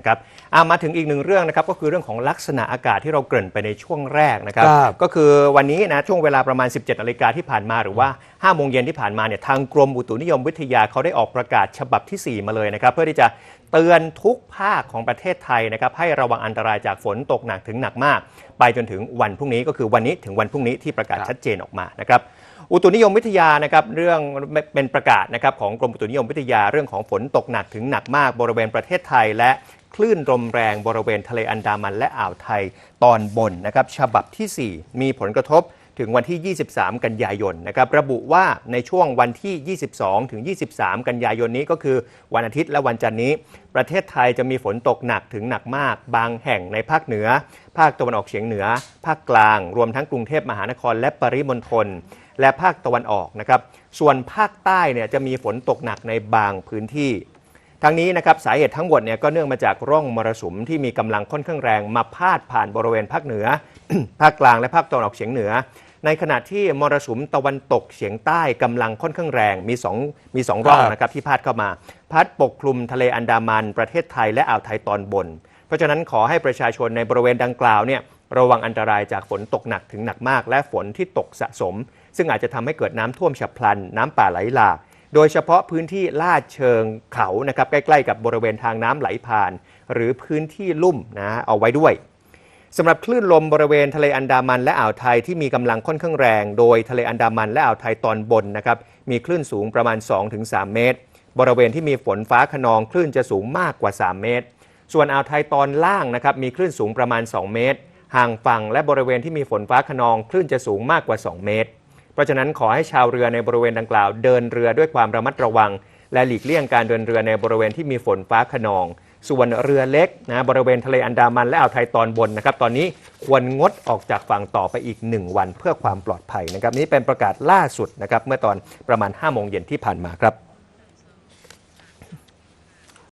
นะครับอะมาถึงอีกหนึ่งเรื่องนะครับก็คือเรื่องของลักษณะอากาศที่เราเกริ่นไปในช่วงแรกนะครับ ครับก็คือวันนี้นะช่วงเวลาประมาณ 17นาฬิกาที่ผ่านมาหรือว่า5โมงเย็นที่ผ่านมาเนี่ยทางกรมอุตุนิยมวิทยาเขาได้ออกประกาศฉบับทีสี่4 มาเลยนะครับ เพื่อที่จะเตือนทุกภาคของประเทศไทยนะครับให้ระวังอันตรายจากฝนตกหนักถึงหนักมาก ไปจนถึงวันพรุ่งนี้ก็คือวันนี้ถึงวันพรุ่งนี้ที่ประกาศครับชัดเจนออกมานะครับอุตุนิยมวิทยานะครับเรื่องเป็นประกาศนะครับของกรมอุตุนิยมวิทยาเรื่องของฝนตกหนักถึงหนักมากบริเวณประเทศไทยและ คลื่นลมแรงบริเวณทะเลอันดามันและอ่าวไทยตอนบนนะครับฉบับทีสี่ 4 มีผลกระทบถึงวันที่ 23 กันยายนนะครับระบุว่าในช่วงวันที่ 22 ถึง 23 กันยายนนี้ก็คือวันอาทิตย์และวันจันทร์นี้ ประเทศไทยจะมีฝนตกหนักถึงหนักมาก บางแห่งในภาคเหนือ ภาคตะวันออกเฉียงเหนือ ภาคกลาง รวมทั้งกรุงเทพมหานครและปริมณฑลและภาคตะวันออกนะครับส่วนภาคใต้เนี่ยจะมีฝนตกหนักในบางพื้นที่ ทั้งนี้นะครับสาเหตุทั้งหมดเนี่ยก็เนื่องมาจากร่องมรสุมที่มีกำลังค่อนข้างแรงมาพาดผ่านบริเวณภาคเหนือ ภาคกลางและภาคตะวันออกเฉียงเหนือ ในขณะที่มรสุมตะวันตกเฉียงใต้กำลังค่อนข้างแรงมีสองมีสองร่องครับนะครับที่พาดเข้ามา พัดปกคลุมทะเลอันดามันประเทศไทยและอ่าวไทยตอนบน เพราะฉะนั้นขอให้ประชาชนในบริเวณดังกล่าวเนี่ยระวังอันตรายจากฝนตกหนักถึงหนักมาก และฝนที่ตกสะสม ซึ่งอาจจะทำให้เกิดน้ำท่วมฉับพลัน น้ำป่าไหลหลาก โดยเฉพาะพื้นที่ลาดเชิงเขานะครับใกล้ๆ กับบริเวณทางน้ำไหลผ่าน หรือพื้นที่ลุ่มนะเอาไว้ด้วยสำหรับคลื่นลมบริเวณทะเลอันดามันและอ่าวไทยที่มีกำลังค่อนข้างแรง โดยทะเลอันดามันและอ่าวไทยตอนบนนะครับมีคลื่นสูงประมาณ 2-3 เมตร บริเวณที่มีฝนฟ้าขนองคลื่นจะสูงมากกว่า 3 เมตร ส่วนอ่าวไทยตอนล่างนะครับมีคลื่นสูงประมาณ 2 เมตร ห่างฝั่งและบริเวณที่มีฝนฟ้าขนองคลื่นจะสูงมากกว่า 2 เมตร ราะฉะนั้นขอให้ชาวเรือในบริเวณดังกล่าว เดินเรือด้วยความระมัดระวัง และหลีกเลี่ยงการเดินเรือในบริเวณที่มีฝนฟ้าขนอง ส่วนเรือเล็กนะบริเวณทะเลอันดามันและอ่าวไทยตอนบนนะครับตอนนี้ควรงดออกจากฝั่งต่อไปอีก 1 วันเพื่อความปลอดภัยนะครับนี่เป็นประกาศล่าสุดนะครับเมื่อตอนประมาณ5โมงเย็นที่ผ่านมาครับ